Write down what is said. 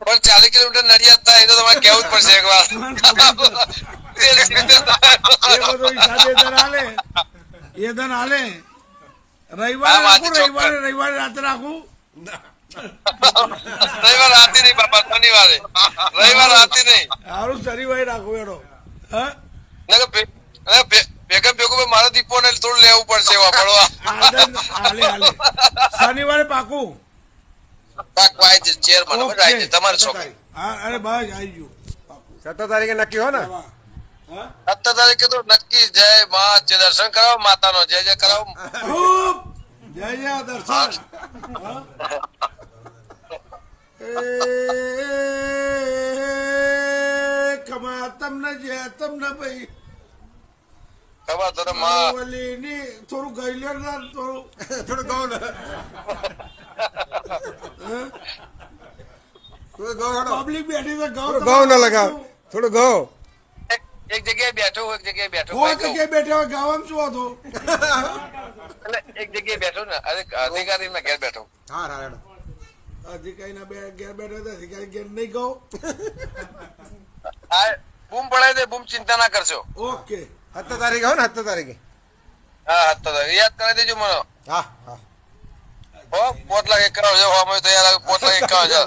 પણ ચાલીસ કિલોમીટર નડિયાદ થાય એ તો તમારે કેવું જ પડશે એક વાર એ દન હાલે. રવિવારે રાતે રાખું. રવિવાર રાતે નહીં બાપા શનિવારે. રવિવાર રાતે નહીં. સારું શનિવારે રાખું એનો ભેગા ભેગું મારા દીપો ને થોડું લેવું પડશે શનિવારે પાકું. છે ચેરમેન રાજ્ય તમારે છોકરી હા અરે બસ આવી ગયું. સત્તર તારીખે નક્કી હો ને? સત્તર તારીખે તો નક્કી. જય માં દર્શન કરાવો માતાનો જય જય કરાવો. જય જય દર્શન. હા? કમા તમને જે તમને ભાઈ. ખબર તો ને થોડું ગયેલો ને થોડું. થોડું ગૌ ને હા? થોડું ગૌ હેડો. પબ્લિક બેઠી છે ગાવ ગૌ ન લગાવ. થોડું ગૌ એક એક જગ્યાએ બેઠો એક જગ્યાએ બેઠો કોઈ જગ્યાએ બેઠા હોય શું હતું? એટલે એક જગ્યાએ બેઠો ને અરે અધિકારી ના ઘેર બેઠો. હા હા હેડો. અધિકારીના ઘેર બેઠા હતા અધિકારી ઘેર નહીં ગયો આ બૂમ પડાય દે બૂમ ચિંતા ના કરશો. ઓકે. હત્તા તારીખે હો ને હત્તા તારીખે. હા તો યાદ કરાવી દેજો મને. હા હા. પોત લાખ એકાવન હજાર હોવા મળ્યું તો યાર પોત લાખ એકાવન હજાર